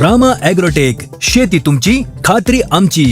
Rama agrotech शेती तुमची खात्री आमची.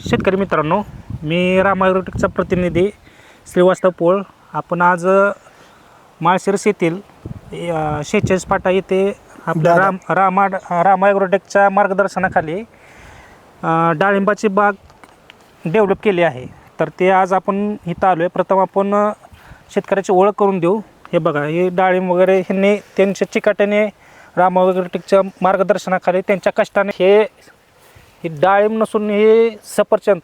शेतकरी मित्रांनो मी रामायरोटिकचा प्रतिनिधी श्रीवास्तव पोळ. आपण आज माळशिरस येथील अ, शेहेचाळीस फाटा येथे आपल्या राम रामा रामा ॲग्रोटेकच्या मार्गदर्शनाखाली डाळिंबाची बाग डेव्हलप केली आहे. तर ते आज आपण इथं आलो आहे प्रथम आपण शेतकऱ्याची ओळख करून देऊ. हे बघा हे डाळिंब वगैरे ह्यांनी त्यांच्या चिकाट्याने रामा वगैरेच्या मार्गदर्शनाखाली त्यांच्या कष्टाने हे ही डाळिंब नसून हे सफरचंद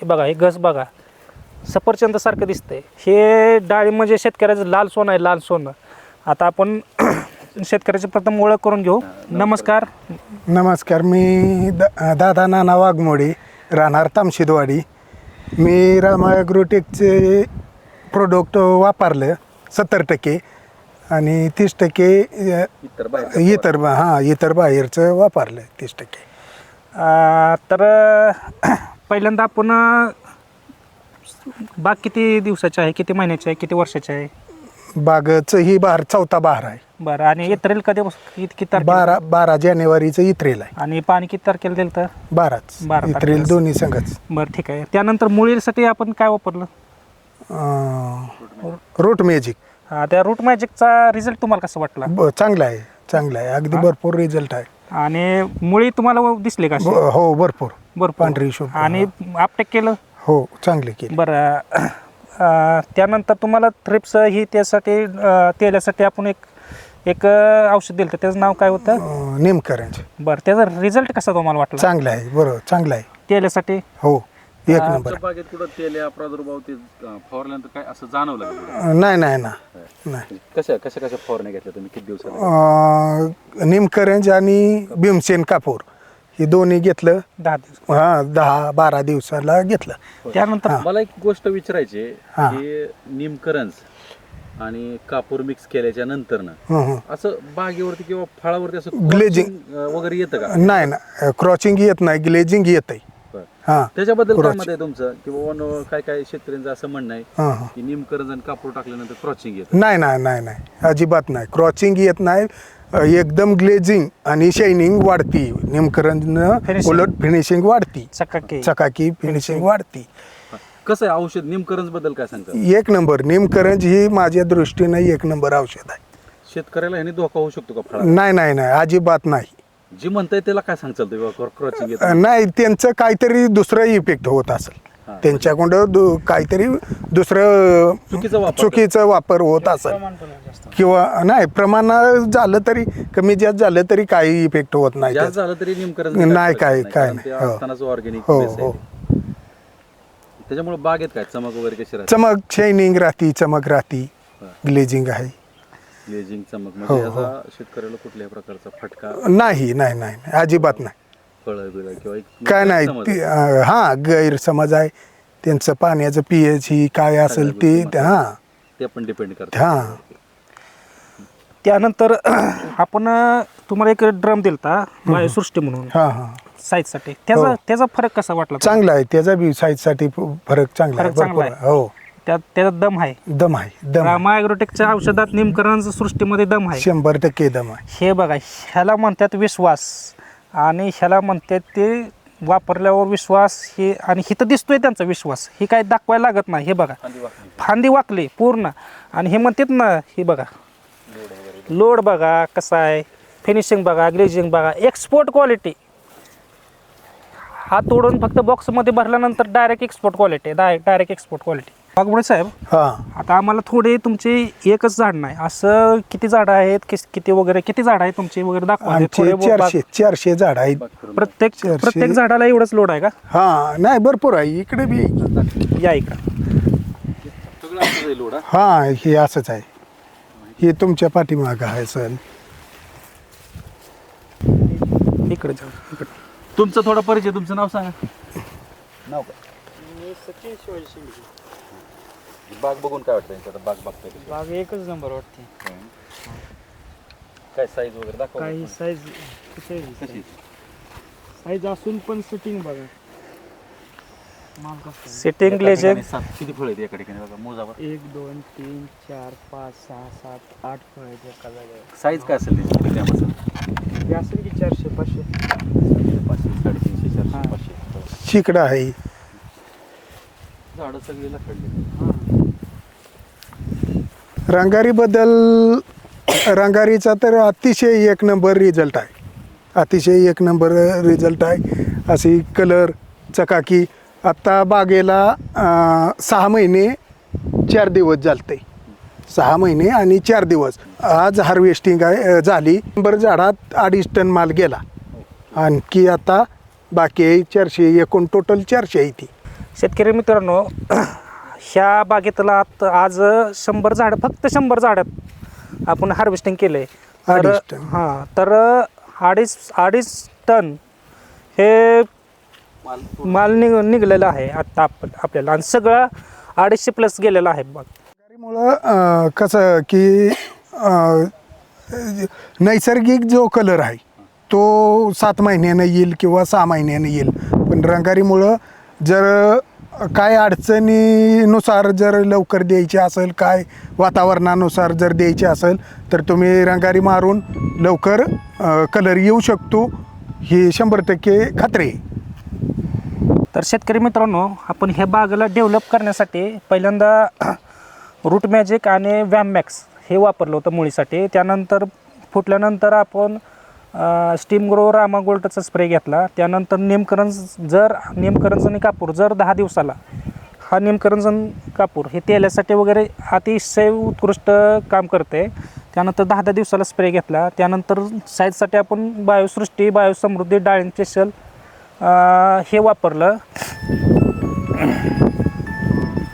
हे बघा हे घस बघा सफरचंदसारखं दिसतंय. हे डाळिंब म्हणजे शेतकऱ्याचं लाल सोनं आहे लाल सोनं. आता आपण शेतकऱ्याची प्रथम ओळख करून घेऊ. नमस्कार. नमस्कार मी द दादा नाना वाघमोडे राहणार तामशिदवाडी. मी रामा ॲग्रोटेकचे प्रोडक्ट वापरलं सत्तर टक्के आणि तीस टक्के इतर बा- हां इतर बाहेरचं वापरलं तीस टक्के. अं, तर पहिल्यांदा आपण बाग किती दिवसाची आहे किती महिन्याची आहे किती वर्षाची आहे? बागचं ही बार चौथा बहार आहे. बरं आणि येत्रेल कधी किती किती तारखेला? बारा बारा जानेवारीचं इत्रेल आहे. आणि पाणी किती तारखेला दिलं तर? बाराच. बारा इत्रेल तारखेला. दोन्ही संघच. बरं ठीक आहे. त्यानंतर मुळीसाठी आपण काय वापरलं? रूट मॅजिक हा, त्या रूट मॅजिकचा रिझल्ट तुम्हाला कसं वाटला? ब चांगला आहे चांगला आहे. अगदी भरपूर रिझल्ट आहे. आणि मुळी तुम्हाला दिसले का अशी? ब- हो भरपूर. भरपूर. पांढरी शुभ्र. आणि आपटेक केलं? हो चांगले केले. बरं अं, त्यानंतर तुम्हाला थ्रिप्स ही त्यासाठी अं, तेलासाठी आपण एक एक अं, औषध दिलं होतं. त्याचं नाव काय होतं? अं, बरं त्याचा रिझल्ट कसा तुम्हाला वाटला? चांगलं आहे. बरोबर चांगलं आहे. तेलासाठी? हो एक. नंबर. तुमच्या बागेत कुठं तेल या प्रादुर्भाव ते अं, फवारल्यानंतर काय असं जाणवलं का कुठं? अं, नाही नाही ना नाही. कशा कशा कशा फवारण्या घेतल्या तुम्ही? किती दिवसात अं, निमकरंज आणि भीमसेन कापूर. हे दोन्ही घेतलं. दहा दिवस. हा दहा बारा दिवसाला घेतलं. त्यानंतर मला एक गोष्ट विचारायची आहे. हा. निमकरंज आणि कापूर मिक्स केल्याच्यानंतर ना हं, हं. असं बागेवरती किंवा फळावरती असं Glazing. अं, वगैरे येतं का? नाही ना क्रॉचिंग येत नाही ग्लेजिंग येत आहे बरं. हां. त्याच्याबद्दल काय Crossing. मत आहे तुमचं? की बाबा न- काय काय शेतकऱ्यांचं असं म्हणणं आहे हां हां. की निमकरंज आणि कापूर टाकल्यानंतर क्रॉचिंग येतं? नाही नाही नाही नाही. अजिबात नाही. क्रॉचिंग येत नाही. अं, एकदम ग्लेजिंग आणि शायनिंग वाढती. निमकरंजनं Finishing. उलट फिनिशिंग वाढती. चकाकी. चकाकी फिनिशिंग वाढती. कसं आहे औषध? निमकरंजबद्दल काय सांगतात एक नंबर. निमकरंज ही माझ्या दृष्टीने एक नंबर औषध आहे. शेतकऱ्याला ह्याने धोका होऊ शकतो का फळा नाही नाही नाही. अजिबात नाही. जी म्हणताय त्याला काय सांगचाल तुम्ही? क्रॉचिंग येतं. नाही त्यांचं काहीतरी दुसरं इफेक्ट होत असेल. हा. त्यांच्याकडं दु- काहीतरी दुसरं चुकीचा वापर चुकीचा वापर होत असेल. किंवा नाही प्रमाण झालं तरी कमी जास्त झालं तरी काही इफेक्ट होत नाही जास्त त्याचा. झालं तरी नाही, काय- काय नाही. हो. असतानाच ऑर्गॅनिक हो हो. त्याच्यामुळे बागेत काय? चमक वगैरे कशी राहते? चमक शायनिंग राहती चमक राहती. हा. ग्लेजिंग आहे. ग्लेजिंग चमक. हो, म्हणजे हो. याचा शेतकऱ्याला कुठल्याही प्रकारचा फटका? नाही नाही नाही नाही, अजिबात नाही. फळ बिळ किंवा एक काय नाही समज ते, अं, हा गैरसमज आहे. त्यांचं पाण्याचं पीएच ही काय असेल ते हा. ते पण डिपेंड करतं हा. त्यानंतर आपण तुम्हाला एक ड्रम दिलता वायुसृष्टी म्हणून. हा हा. साईजसाठी. त्याचा हो. त्याचा फरक कसा वाटला? चांगला आहे. त्याचा बी साईजसाठी फरक चांगला आहे. फरक चांगला भरपूर आहे. हो. त्यात त्याचा दम आहे. दम आहे. दम आहे. रामा ॲग्रोटेकच्या औषधात निमकरण सृष्टीमध्ये दम आहे. शंभर टक्के दम आहे. हे बघा ह्याला म्हणतात विश्वास. आणि ह्याला म्हणतात ते वापरल्यावर विश्वास हे आणि हिथं दिसतोय त्यांचा विश्वास. हे काय दाखवायला लागत नाही. हे बघा. फांदी वाकली. पूर्ण. आणि हे म्हणतात ना हे बघा. लोड बघा कसा आहे. फिनिशिंग बघा ग्लेजिंग बघा. एक्सपोर्ट क्वालिटी हा तोडून फक्त बॉक्समध्ये भरल्यानंतर direct export quality direct export quality Waghmode साहेब हा. आता आम्हाला थोडे तुमचे एकच झाड नाही. असं किती झाडं आहेत किस- किती वगैरे किती झाड आहेत तुमची वगैरे दाखवा. आमचे थोडे बहुत चारशे चारशे झाड आहेत. प्रत्येक चारशे. प्रत्येक झाडाला एवढंच लोड आहे का? हा नाही भरपूर आहे. इकडे बी. या इकडं. सगळं असं जाईल लोड, हा? हा हे असंच आहे. हे तुमच्या पाठीमागं आहे सर. इकडे जाऊ इकडे. तुमचं थोडा परिचय तुमचं नाव सांगा. नाव काय? बाग बघून काय वाटतं यांचं आता बाग बघताय कशी? बाग एकच नंबर वाटते. काय साईज वगैरे दाखवा काही साईज कशी? साईज असून पण सेटिंग बघा. सिटिंग एका ग्लेजर ठिकाणी सात किती फळ आहेत एका ठिकाणी बघा? मोजावर एक दोन तीन चार पाच सहा सात आठ फळ आहेत एका जागेवर. साईज काय असेल त्याची? किती हे असेल की चारशे पाचशे. पाचशे साडेतीनशे चारशे. पाचशे शिकडं आहे. झाडं सगळी लखडली रंगारीबद्दल रंगारीचा तर अतिशय एक नंबर रिझल्ट आहे. अतिशय एक नंबर रिझल्ट आहे. अशी कलर चकाकी आत्ता बागेला अं, सहा महिने चार दिवस झालते. सहा महिने आणि चार दिवस. आज हार्वेस्टिंग आहे अं, झाली. नंबर झाडात अडीच टन माल गेला. आणखी आता बाकी आहे चारशे एकूण टोटल चारशे आहे ती. शेतकरी मित्रांनो ह्या बागेतला आत आज शंभर झाडं फक्त शंभर झाडात आपण हार्वेस्टिंग केलं आहे अडीच टन. हां तर अडीच अडीच टन हे माल निघ निघलेला आहे आत्ता आप आपल्याला. आणि सगळं अडीचशे प्लस गेलेलं आहे बाग मुळं अं, कसं की अं, नैसर्गिक जो कलर आहे तो सात महिन्यानं येईल किंवा सहा महिन्यानं येईल. पण रंगारीमुळं जर काय अडचणीनुसार जर लवकर द्यायची असेल काय वातावरणानुसार जर द्यायची असेल तर तुम्ही रंगारी मारून लवकर कलर येऊ शकतो ही शंभर टक्के खात्री आहे. तर शेतकरी मित्रांनो आपण ह्या बागेला डेव्हलप करण्यासाठी पहिल्यांदा रूट मॅजिक आणि व्हॅम मॅक्स हे वापरलं होतं मुळीसाठी. त्यानंतर फुटल्यानंतर आपण स्टीम ग्रो रामा गोल्डचा स्प्रे घेतला. त्यानंतर नेमकरंज जर नेमकरंजन कापूर जर दहा दिवसाला हा नेमकरंजन कापूर हे तेलासाठी वगैरे अतिशय उत्कृष्ट काम करते त्यानंतर दहा दहा दिवसाला स्प्रे घेतला. त्यानंतर साईजसाठी आपण बायोसृष्टी बायोसमृद्धी डाळिंब स्पेशल हे वापरलं.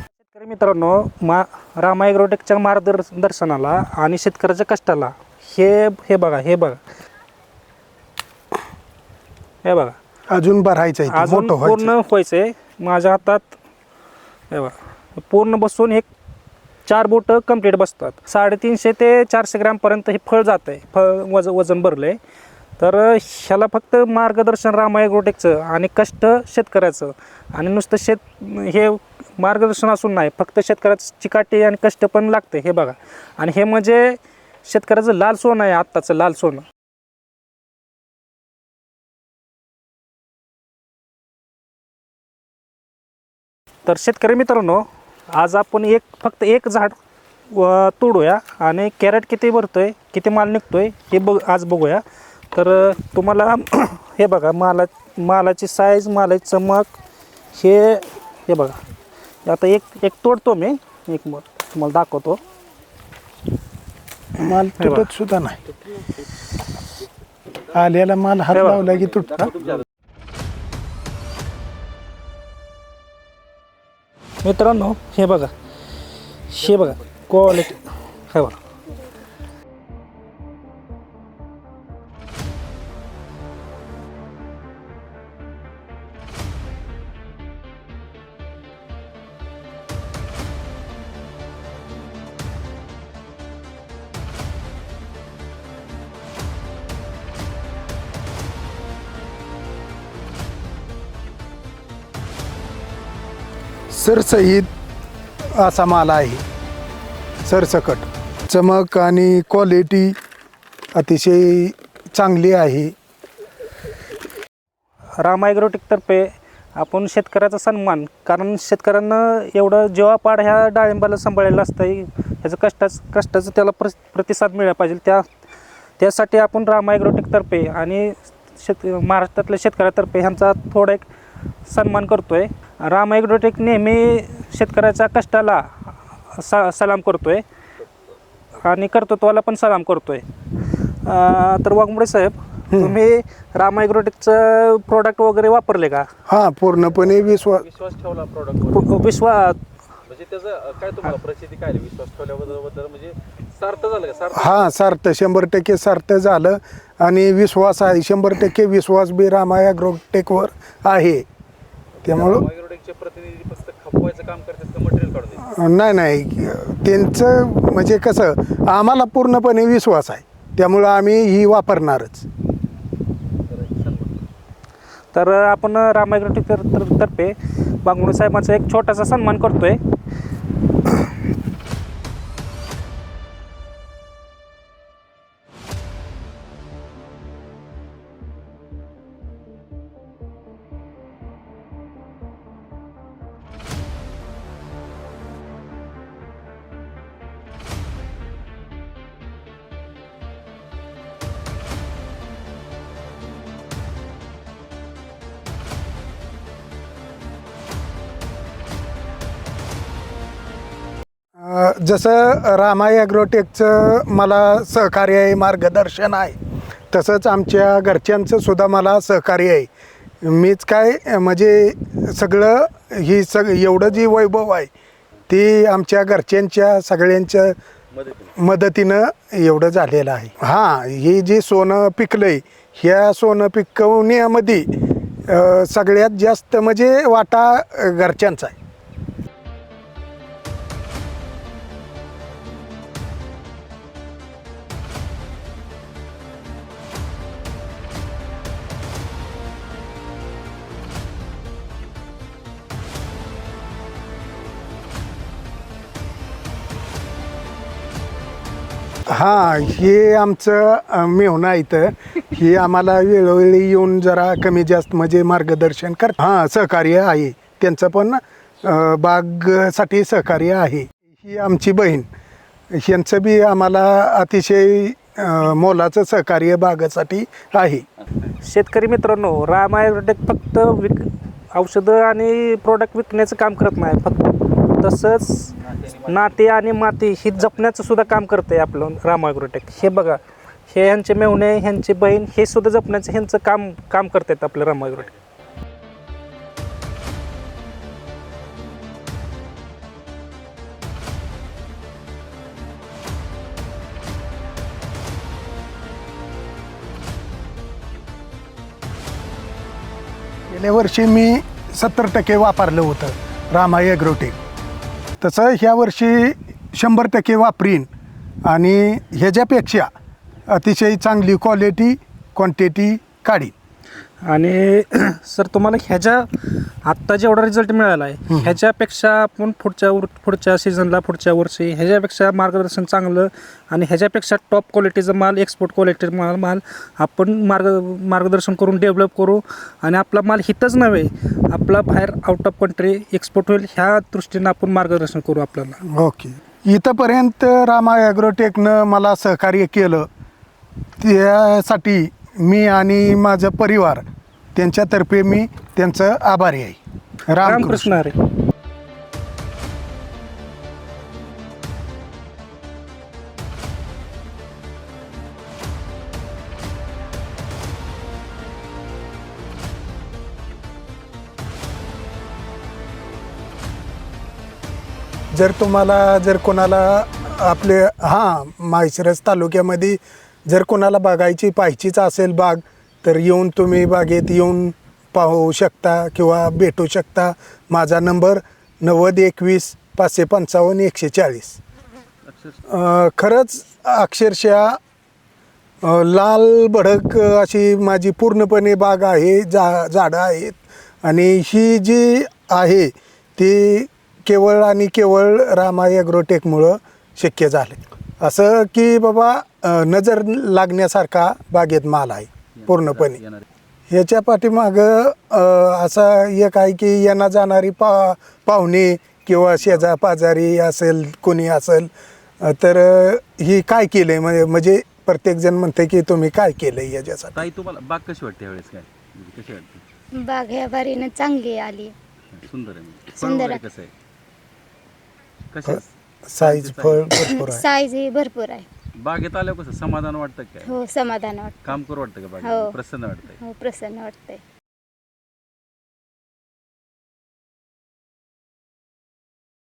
शेतकरी मित्रांनो मा रामा ॲग्रोटेकच्या मार्गदर्शनाला आणि शेतकऱ्याच्या कष्टाला हे हे बघा हे बघा. हे बघा. अजून भरायचं आहे अजून मोठं व्हायचं पूर्ण व्हायचंय. माझ्या हातात हे बघा पूर्ण बसून एक चार बोटं कंप्लीट बसतात. साडेतीनशे ते चारशे ग्रॅमपर्यंत हे फळ जात आहे फळ वज वजन भरलं आहे तर ह्याला फक्त मार्गदर्शन रामा ॲग्रोटेकचं आणि कष्ट शेतकऱ्याचं. आणि नुसतं शेत हे मार्गदर्शन असून नाही फक्त शेतकऱ्याचं चिकाटी आणि कष्ट पण लागते हे बघा. आणि हे म्हणजे शेतकऱ्याचं लाल सोनं आहे आत्ताचं लाल सोनं. तर शेतकरी मित्रांनो आज आपण एक फक्त एक झाड व तोडूया आणि कॅरेट किती भरतोय किती माल निघतोय हे बघ आज बघूया. तर तुम्हाला हे बघा माला मालाची साईज मालाची चमक हे हे बघा. आता एक एक तोडतो मी एक मग तुम्हाला दाखवतो. माल. तुटत सुद्धा नाही. आलेला माल हे. लावला की तुटता. मित्रांनो हे बघा. हे बघा. क्वालिटी हे बघा. सरसहित असा माल आहे. सरसकट चमक आणि क्वालिटी अतिशय चांगली आहे. राम ॲग्रोटेकतर्फे आपण शेतकऱ्याचा सन्मान कारण शेतकऱ्यांना एवढं जीवापाड ह्या डाळिंबाला सांभाळलेलं असतं ह्याचं कष्टाचं कष्टाचं त्याला प्र प्रतिसाद मिळाला पाहिजे. त्या त्यासाठी आपण राम ॲग्रोटेकतर्फे आणि शेत महाराष्ट्रातल्या शेतकऱ्यातर्फे ह्यांचा थोडा एक सन्मान करतो आहे राम ॲग्रोटेक नेहमी शेतकऱ्याच्या कष्टाला सा सलाम करतो आहे आणि कर्तृत्वाला पण सलाम करतोय. अं, तर वाघमोडे साहेब तुम्ही राम ॲग्रोटेकचं प्रोडक्ट वगैरे वापरले का? हां पूर्णपणे विश्वास विश्वास ठेवला प्रॉडक्टवर विश्वा म्हणजे त्याचं काय तुम्हाला प्रसिद्धी काय? विश्वास ठेवल्याबद्दल बद्दल म्हणजे सार्थ झालं का? सार्थ हां सार्थ शंभर टक्के सार्थ झालं. आणि विश्वास आहे शंभर टक्के विश्वास बी रामा ॲग्रोटेकवर आहे. त्यामुळं ॲग्रोटेकचे प्रतिनिधी फक्त खपवायचं काम करतात का मटेरियल काढून देतात? नाही नाही. त्यांचं म्हणजे कसं आम्हाला पूर्णपणे विश्वास आहे. त्यामुळं आम्ही ही वापरणारच. तर आपण रामायग्रोटेक तर तर्फे बांगुळे साहेबांचा एक छोटासा सन्मान करतोय. जसं रामा ॲग्रोटेकचं मला सहकार्य आहे मार्गदर्शन आहे तसंच आमच्या घरच्यांचं सुद्धा मला सहकार्य आहे. मीच काय म्हणजे सगळं ही सग एवढं जी वैभव आहे ती आमच्या घरच्यांच्या सगळ्यांच्या मदतीनं एवढं झालेलं आहे. हां ही जी सोनं पिकलं आहे ह्या सोनं पिकवण्यामध्ये सगळ्यात जास्त म्हणजे वाटा घरच्यांचा आहे. हां हे आमचं मेहना आहे इथं. हे आम्हाला वेळोवेळी येऊन जरा कमी जास्त म्हणजे मार्गदर्शन कर हां सहकार्य आहे. त्यांचं पण बागसाठी सहकार्य आहे. ही आमची बहीण. यांचं बी आम्हाला अतिशय मोलाचं सहकार्य बागासाठी आहे. शेतकरी मित्रांनो राम ॲग्रोटेक फक्त विक औषधं आणि प्रोडक्ट विकण्याचं काम करत नाही. फक्त तसंच नाते आणि माती ही जपण्याचं सुद्धा काम करते आपलं रामाग्रोटेक हे बघा हे ह्यांचे मेहुणे ह्यांची बहीण हे सुद्धा जपण्याचं ह्यांचं काम काम करतात आपलं रामाग्रोटेक गेल्या वर्षी मी सत्तर टक्के वापरलं होतं रामा अग्रोटेक तसं ह्या वर्षी शंभर टक्के वापरीन. आणि ह्याच्यापेक्षा अतिशय चांगली क्वालिटी क्वांटिटी काढीन. आणि सर तुम्हाला ह्याच्या आत्ता जेवढा रिझल्ट मिळाला आहे ह्याच्यापेक्षा आपण पुढच्या वर पुढच्या सीझनला पुढच्या वर्षी ह्याच्यापेक्षा मार्गदर्शन चांगलं आणि ह्याच्यापेक्षा टॉप क्वालिटीचं माल एक्सपोर्ट क्वालिटी माल माल आपण मार्ग मार्गदर्शन करून डेव्हलप करू. आणि आपला माल हितच नव्हे आपला बाहेर आउट ऑफ कंट्री एक्सपोर्ट होईल ह्या दृष्टीनं आपण मार्गदर्शन करू आपल्याला. ओके. इथंपर्यंत रामा ॲग्रोटेकनं मला सहकार्य केलं त्यासाठी मी आणि माझं परिवार त्यांच्यातर्फे मी त्यांचं आभारी आहे. रामकृष्ण. हरे. जर तुम्हाला जर कोणाला आपले हां माळशिरस तालुक्यामध्ये जर कोणाला बागायची पाहायचीच असेल बाग तर येऊन तुम्ही बागेत येऊन पाहू शकता किंवा भेटू शकता. माझा नंबर नव्वद एकवीस पाचशे पंचावन्न एकशे चाळीस. खरंच अक्षरशः लाल भडक अशी माझी पूर्णपणे बाग आहे जा झाडं आहेत. आणि ही जी आहे ती केवळ आणि केवळ रामा ॲग्रोटेकमुळं शक्य झाले असं की बाबा अं, नजर लागण्यासारखा बागेत माल आहे पूर्णपणे. ह्याच्या पाठीमागं अं, असा एक आहे की यांना जाणारी पा पाहुणे किंवा शेजा पाजारी असेल कोणी असेल अं, तर अं, ही काय केलंय? म्हणजे म्हणजे प्रत्येकजण म्हणते की तुम्ही काय केलंय याच्यासाठी? ताई तुम्हाला बाग कशी वाटते यावेळेस काय? म्हणजे कशी वाटते? बाग ह्या बारीनं चांगली आली. सुंदर आहे म्हणजे. फळ सुंदर वगैरे आहे. कसं आहे? कसं साईज फळ भरपूर आहे. साईज ही भरपूर आहे. बागेत आल्यावर कसं समाधान वाटतं काय? हो समाधान वाटतं. काम करू वाटतं का हो. बागेत प्रसन्न वाटतंय. हो प्रसन्न वाटतंय.